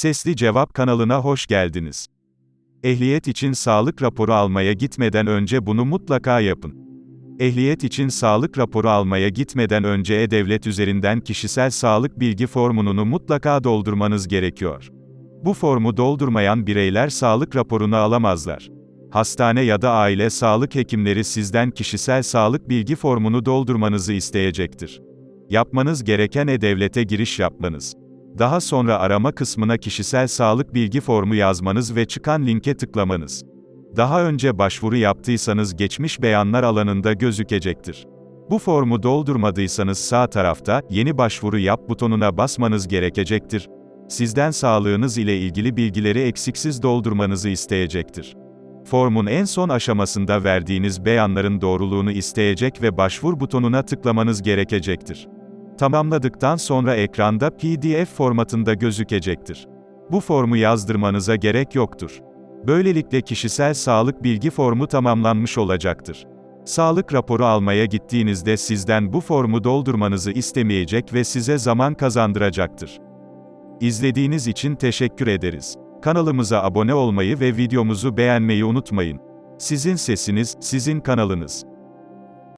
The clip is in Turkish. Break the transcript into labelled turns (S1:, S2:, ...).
S1: Sesli Cevap kanalına hoş geldiniz. Ehliyet için sağlık raporu almaya gitmeden önce bunu mutlaka yapın. Ehliyet için sağlık raporu almaya gitmeden önce E-Devlet üzerinden kişisel sağlık bilgi formunu mutlaka doldurmanız gerekiyor. Bu formu doldurmayan bireyler sağlık raporunu alamazlar. Hastane ya da aile sağlık hekimleri sizden kişisel sağlık bilgi formunu doldurmanızı isteyecektir. Yapmanız gereken E-Devlet'e giriş yapmanız. Daha sonra arama kısmına kişisel sağlık bilgi formu yazmanız ve çıkan linke tıklamanız. Daha önce başvuru yaptıysanız geçmiş beyanlar alanında gözükecektir. Bu formu doldurmadıysanız sağ tarafta yeni başvuru yap butonuna basmanız gerekecektir. Sizden sağlığınız ile ilgili bilgileri eksiksiz doldurmanızı isteyecektir. Formun en son aşamasında verdiğiniz beyanların doğruluğunu isteyecek ve başvur butonuna tıklamanız gerekecektir. Tamamladıktan sonra ekranda PDF formatında gözükecektir. Bu formu yazdırmanıza gerek yoktur. Böylelikle kişisel sağlık bilgi formu tamamlanmış olacaktır. Sağlık raporu almaya gittiğinizde sizden bu formu doldurmanızı istemeyecek ve size zaman kazandıracaktır. İzlediğiniz için teşekkür ederiz. Kanalımıza abone olmayı ve videomuzu beğenmeyi unutmayın. Sizin sesiniz, sizin kanalınız.